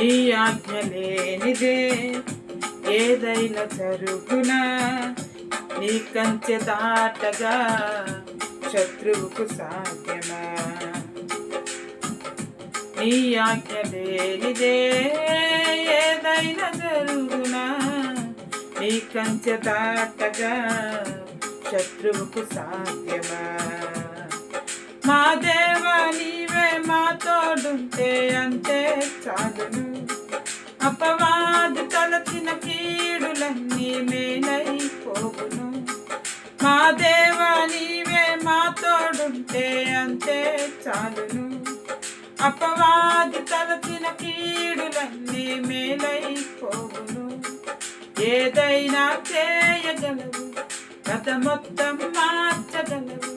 నీ ఆజ్ఞ లేనిదే ఏదైనా జరుగునా? నీ కంచె దాటగా శత్రువుకు సాధ్యమా? నీ ఆజ్ఞ లేనిదే ఏదైనా జరుగునా? నీ కంచె దాటగా శత్రువుకు సాధ్యమా? మా దేవ నీవే మా తోడుంటే అంతే చాలును. అపవాదు తలచిన కీడులన్నీ మేలైపోవును. మా దేవ నీవే మా తోడుంటే అంతే చాలును. అపవాది తలచిన కీడులన్నీ మేలైపోవును. ఏదైనా చేయగలవు కథ మొత్తం మార్చగలవు.